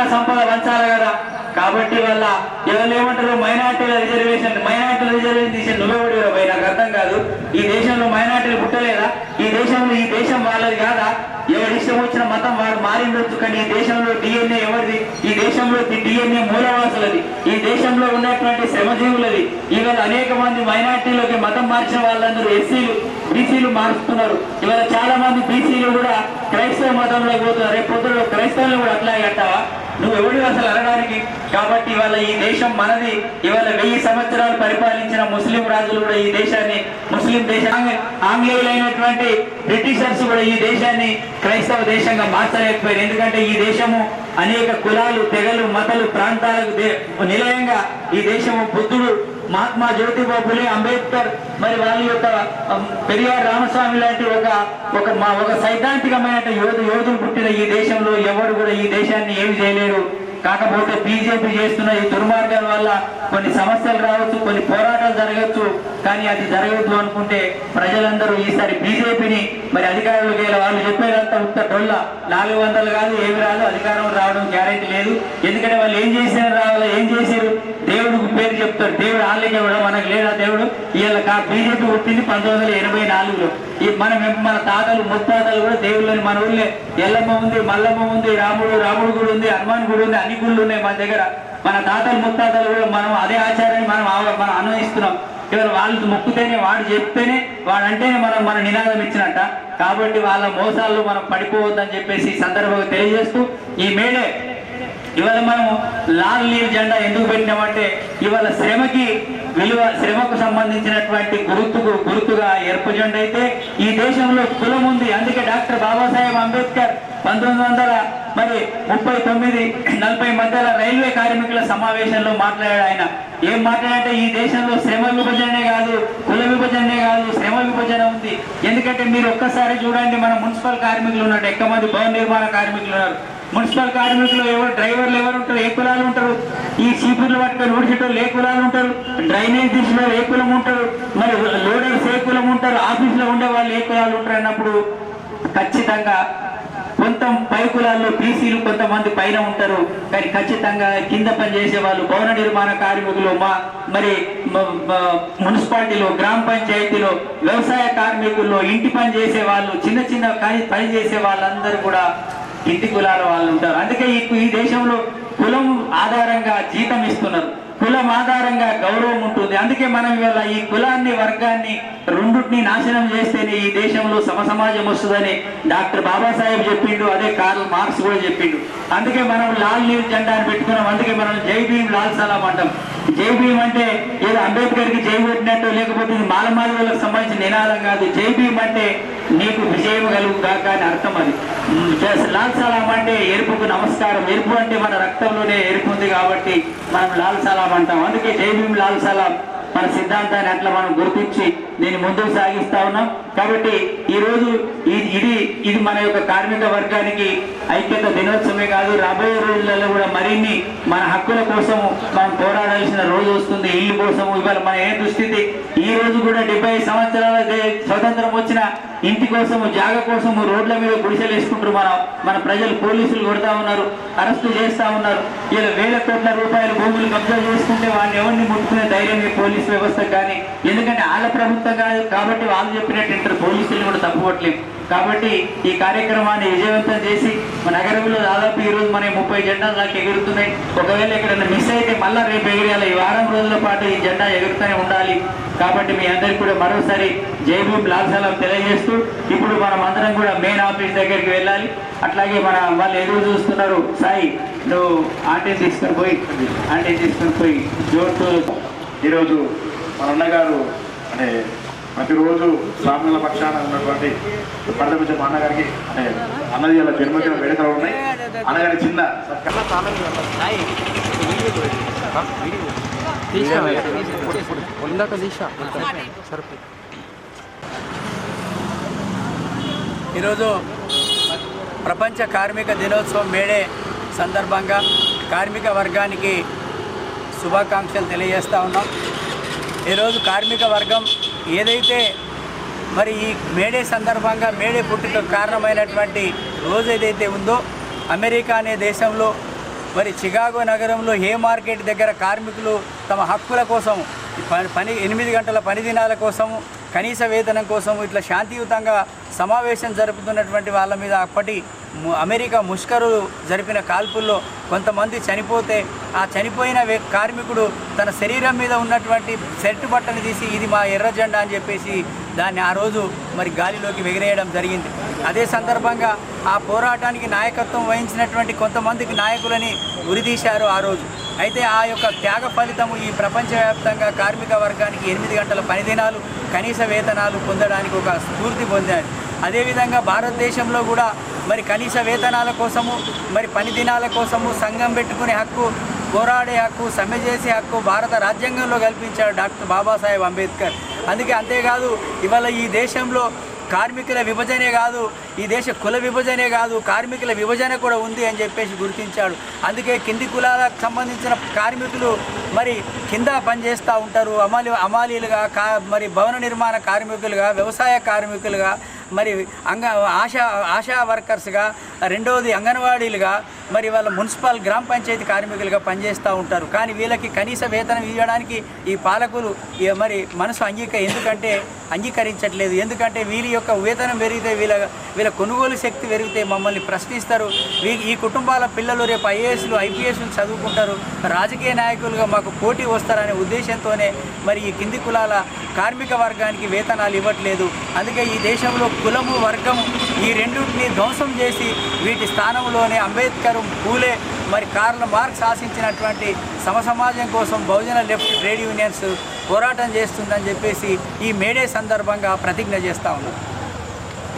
తెలంగాణ సంపద పంచాలి కదా. కాబట్టి వల్ల ఎవరు ఏమంటారు? మైనార్టీల రిజర్వేషన్ మైనార్టీల రిజర్వేషన్ తీసే నువ్వెవడు పోయి నాకు అర్థం కాదు. ఈ దేశంలో మైనార్టీలు పుట్టలేదా? ఈ దేశంలో ఈ దేశం వాళ్ళది కాదా? ఎవరి ఇష్టం వచ్చిన మతం వాడు మారిండొచ్చు కానీ ఈ దేశంలో డిఎన్ఏ ఎవరిది? ఈ దేశంలో డిఎన్ఏ మూలవాసులది. ఈ దేశంలో ఉన్నటువంటి శ్రమజీవులది. ఇవాళ అనేక మంది మైనార్టీలోకి మతం మార్చిన వాళ్ళందరూ ఎస్సీలు బీసీలు మారుస్తున్నారు. ఇవాళ చాలా మంది బీసీ క్రైస్తవ మతంలో పోతున్నా రేపు పొద్దున క్రైస్తవులు కూడా అట్లాగే అంటావా నువ్వు ఎవడు అసలు అనడానికి? కాబట్టి ఇవాళ ఈ దేశం మనది. ఇవాళ వెయ్యి సంవత్సరాలు పరిపాలించిన ముస్లిం రాజులు కూడా ఈ దేశాన్ని ముస్లిం దేశాన్ని ఆంగ్లేయులైనటువంటి బ్రిటిషర్స్ కూడా ఈ దేశాన్ని క్రైస్తవ దేశంగా మార్చలేకపోయారు. ఎందుకంటే ఈ దేశము అనేక కులాలు తెగలు మతలు ప్రాంతాలకు నిలయంగా ఈ దేశము బుద్ధుడు మహాత్మా జ్యోతిబాబులే అంబేద్కర్ మరి వాళ్ళ యొక్క పెరియార్ రామస్వామి లాంటి ఒక ఒక మా ఒక సైద్ధాంతికమైన యోధు యోధులు పుట్టిన ఈ దేశంలో ఎవరు కూడా ఈ దేశాన్ని ఏమి చేయలేరు. కాకపోతే బీజేపీ చేస్తున్న ఈ దుర్మార్గాల వల్ల కొన్ని సమస్యలు రావచ్చు కొన్ని పోరాటాలు జరగచ్చు కానీ అది జరగద్దు అనుకుంటే ప్రజలందరూ ఈసారి బీజేపీని మరి అధికారులకు వెళ్ళి వాళ్ళు చెప్పేదంతా ఉత్త డొల్ల. నాలుగు వందలు కాదు ఏమి రాదు అధికారం రావడం గ్యారెంటీ లేదు. ఎందుకంటే వాళ్ళు ఏం చేసినా రావాలి ఏం చేశారు దేవుడికి పేరు చెప్తారు దేవుడు ఆలయం ఇవ్వడం మనకు లేదా దేవుడు? వీళ్ళ కా బీజేపీ పుట్టింది పంతొమ్మిది వందల ఎనభై నాలుగులో. ఈ మనం మన తాతలు ముత్తాతలు కూడా దేవుళ్ళని మన ఊళ్ళే. ఎల్లమ్మ ఉంది మల్లమ్మ ఉంది రాముడు రాముడు గుడి ఉంది హనుమాన్ గుడి ఉంది అన్ని గుళ్ళు ఉన్నాయి మన దగ్గర. మన తాతలు ముత్తాతలు కూడా మనం అదే ఆచారాన్ని మనం మనం అన్వయిస్తున్నాం. ఇవాళ వాళ్ళు మొక్కుతేనే వాడు చెప్తేనే వాడంటేనే మనం మన నినాదం ఇచ్చినట్ట. కాబట్టి వాళ్ళ మోసాల్లో మనం పడిపోవద్దని చెప్పేసి సందర్భంగా తెలియజేస్తూ ఈ మేడే ఇవాళ మనం లాల్ నీల్ జెండా ఎందుకు పెట్టినామంటే ఇవాళ శ్రమకి విలువ శ్రమకు సంబంధించినటువంటి గుర్తుకు గుర్తుగా ఎరుపు జెండా అయితే ఈ దేశంలో కులం ఉంది. అందుకే డాక్టర్ బాబాసాహెబ్ అంబేద్కర్ పంతొమ్మిది వందల మరి ముప్పై తొమ్మిది నలభై మధ్యల రైల్వే కార్మికుల సమావేశంలో మాట్లాడాడు ఆయన. ఏం మాట్లాడంటే ఈ దేశంలో శ్రమ విభజనే కాదు కుల విభజనే కాదు శ్రమ విభజన ఉంది. ఎందుకంటే మీరు ఒక్కసారి చూడండి మన మున్సిపల్ కార్మికులు ఉన్నారు ఎక్కువ మంది భవన నిర్మాణ కార్మికులు ఉన్నారు. మున్సిపల్ కార్మికులు ఎవరు డ్రైవర్లు ఎవరు ఉంటారు ఏ కులాలు ఉంటారు? ఈ చీపుర్లు పట్టుకొని ఊడిచేటోళ్ళు ఏ కులాలు ఉంటారు? డ్రైనేజ్ దిశలో ఏ కులం ఉంటారు? మరి లోడర్స్ ఏ కులం ఉంటారు? ఆఫీసులో ఉండే వాళ్ళు ఏ కులాలు ఉంటారు అన్నప్పుడు ఖచ్చితంగా కొంత పై కులాల్లో బీసీలు కొంతమంది పైన ఉంటారు. కానీ ఖచ్చితంగా కింద పని చేసే వాళ్ళు భవన నిర్మాణ కార్మికులు మా మరి మున్సిపాలిటీలో గ్రామ పంచాయతీలో వ్యవసాయ కార్మికుల్లో ఇంటి పని చేసే వాళ్ళు చిన్న చిన్న పని పని చేసే వాళ్ళందరూ కూడా ఇంటి కులాల వాళ్ళు ఉంటారు. అందుకే ఈ ఈ దేశంలో కులం ఆధారంగా జీతం ఇస్తున్నారు. కులం ఆధారంగా గౌరవం ఉంటుంది. అందుకే మనం ఇవాళ ఈ కులాన్ని వర్గాన్ని రెండుటిని నాశనం చేస్తేనే ఈ దేశంలో సమసమాజం వస్తుందని డాక్టర్ బాబాసాహెబ్ చెప్పిండు. అదే కార్ల్ మార్క్స్ కూడా చెప్పిండు. అందుకే మనం లాల్ నీరు జెండా పెట్టుకున్నాం. అందుకే మనం జై భీమ్ లాల్ సలాం అంటాం. జై భీమ్ అంటే ఏదో అంబేద్కర్కి జై కొట్టినట్టు లేకపోతే ఇది మాలమాదిలకు సంబంధించిన నినాదం కాదు. జై భీమ్ అంటే నీకు విజయం కలుగు కాక అని అర్థం అది. లాల్ సలాం అంటే ఎరుపుకు నమస్కారం. ఎరుపు అంటే మన రక్తంలోనే ఎరుపు ఉంది కాబట్టి మనం లాల్ సలాం అంటాం. అందుకే జై భీమ్ లాల్ సలాం మన సిద్ధాంతాన్ని అట్లా మనం గుర్తించి దీన్ని ముందుకు సాగిస్తా ఉన్నాం. కాబట్టి ఈ రోజు ఇది ఇది మన యొక్క కార్మిక వర్గానికి ఐక్యత దినోత్సవమే కాదు రాబోయే రోజులలో కూడా మరిన్ని మన హక్కుల కోసము మనం పోరాడాల్సిన రోజు వస్తుంది ఇల్లు కోసము. ఇవాళ మన ఏ దుస్థితి? ఈ రోజు కూడా డెబ్బై సంవత్సరాల స్వతంత్రం వచ్చిన ఇంటి కోసము జాగ కోసము రోడ్ల మీద గుడిసెలు వేసుకుంటారు మన మన ప్రజలు పోలీసులు కొడతా ఉన్నారు అరెస్టు చేస్తా ఉన్నారు. ఇలా వేల కోట్ల రూపాయల భూములు కబ్జా చేసుకుంటే వాడిని ఎవరిని ముట్టుకునే ధైర్యం ఈ పోలీస్ వ్యవస్థ కానీ ఎందుకంటే వాళ్ళ ప్రభుత్వం కాదు కాబట్టి వాళ్ళు చెప్పినట్టు ఇంటర్ పోలీసులు కూడా తప్పుకోవట్లేదు కాబట్టి ఈ కార్యక్రమాన్ని విజయవంతం చేసి మన నగరంలో దాదాపు ఈ రోజు మన ముప్పై జెండాలు దాకా ఎగురుతున్నాయి. ఒకవేళ ఎక్కడైనా మిస్ అయితే మళ్ళీ రేపు ఎగిరేయాలి. ఈ వారం రోజుల పాటు ఈ జెండా ఎగురుతూనే ఉండాలి. కాబట్టి మీ అందరికి కూడా మరోసారి జై భీమ్ తెలియజేస్తూ ఇప్పుడు మనం అందరం కూడా మెయిన్ ఆఫీస్ దగ్గరికి వెళ్ళాలి. అట్లాగే మన వాళ్ళు ఎదురు చూస్తున్నారు. సాయి నువ్వు ఆంటీ తీసుకొని పోయి ఆంటీ తీసుకొని పోయి జోటు ఈరోజు మన అన్నగారు అంటే ప్రతిరోజు బ్రాహ్మణుల పక్షాన ఉన్నటువంటి పండమించే మా అన్నగారికి అంటే అన్నది ఇలా జన్మదిన వేడుకలు ఉన్నాయి. అన్నగారి చిన్న ఈరోజు ప్రపంచ కార్మిక దినోత్సవం మేడే సందర్భంగా కార్మిక వర్గానికి శుభాకాంక్షలు తెలియజేస్తూ ఉన్నాం. ఈరోజు కార్మిక వర్గం ఏదైతే మరి ఈ మేడే సందర్భంగా మేడే పుట్టుక కారణమైనటువంటి రోజు ఏదైతే ఉందో అమెరికా అనే దేశంలో మరి చికాగో నగరంలో హే మార్కెట్ దగ్గర కార్మికులు తమ హక్కుల కోసం పని- పని ఎనిమిది గంటల పని దినాల కోసం కనీస వేతనం కోసం ఇట్లా శాంతియుతంగా సమావేశం జరుపుతున్నటువంటి వాళ్ళ మీద అప్పటి అమెరికా ముష్కరు జరిపిన కాల్పుల్లో కొంతమంది చనిపోతే ఆ చనిపోయిన కార్మికుడు తన శరీరం మీద ఉన్నటువంటి సెట్ బట్టను తీసి ఇది మా ఎర్ర జెండా అని చెప్పేసి దాన్ని ఆ రోజు మరి గాలిలోకి ఎగిరేయడం జరిగింది. అదే సందర్భంగా ఆ పోరాటానికి నాయకత్వం వహించినటువంటి కొంతమందికి నాయకులని ఉరిదీశారు ఆ రోజు. అయితే ఆ యొక్క త్యాగ ఫలితము ఈ ప్రపంచవ్యాప్తంగా కార్మిక వర్గానికి ఎనిమిది గంటల పనిదినాలు కనీస వేతనాలు పొందడానికి ఒక స్ఫూర్తి పొందారు. అదేవిధంగా భారతదేశంలో కూడా మరి కనీస వేతనాల కోసము మరి పని దినాల కోసము సంఘం పెట్టుకునే హక్కు పోరాడే హక్కు సమ్మె చేసే హక్కు భారత రాజ్యాంగంలో కల్పించాడు డాక్టర్ బాబాసాహెబ్ అంబేద్కర్. అందుకే అంతేకాదు ఇవాళ ఈ దేశంలో కార్మికుల విభజనే కాదు ఈ దేశ కుల విభజనే కాదు కార్మికుల విభజన కూడా ఉంది అని చెప్పేసి గుర్తించాడు. అందుకే కింది కులాలకు సంబంధించిన కార్మికులు మరి కింద పనిచేస్తూ ఉంటారు. అమాలి అమాలీలుగా కా మరి భవన నిర్మాణ కార్మికులుగా వ్యవసాయ కార్మికులుగా మరి అంగ ఆశా ఆశా వర్కర్స్గా రెండవది అంగన్వాడీలుగా మరి వాళ్ళ మున్సిపల్ గ్రామ పంచాయతీ కార్మికులుగా పనిచేస్తూ ఉంటారు. కానీ వీళ్ళకి కనీస వేతనం ఇవ్వడానికి ఈ పాలకులు మరి మనసు అంగీక ఎందుకంటే అంగీకరించట్లేదు. ఎందుకంటే వీళ్ళ యొక్క వేతనం పెరిగితే వీళ్ళ వీళ్ళ కొనుగోలు శక్తి పెరిగితే మమ్మల్ని ప్రశ్నిస్తారు. వీ ఈ కుటుంబాల పిల్లలు రేపు ఐఏఎస్లు ఐపీఎస్లు చదువుకుంటారు. రాజకీయ నాయకులుగా మాకు పోటీ వస్తారనే ఉద్దేశంతోనే మరి ఈ కింది కులాల కార్మిక వర్గానికి వేతనాలు ఇవ్వట్లేదు. అందుకే ఈ దేశంలో కులము వర్గము ఈ రెండింటిని ధ్వంసం చేసి వీటి స్థానంలోనే అంబేద్కర్ పూలే మరి కార్ల మార్క్స్ ఆశించినటువంటి సమసమాజం కోసం బహుజన లెఫ్ట్ ట్రేడ్ యూనియన్స్ పోరాటం చేస్తుందని చెప్పేసి ఈ మేడే సందర్భంగా ప్రతిజ్ఞ చేస్తూ ఉన్నారు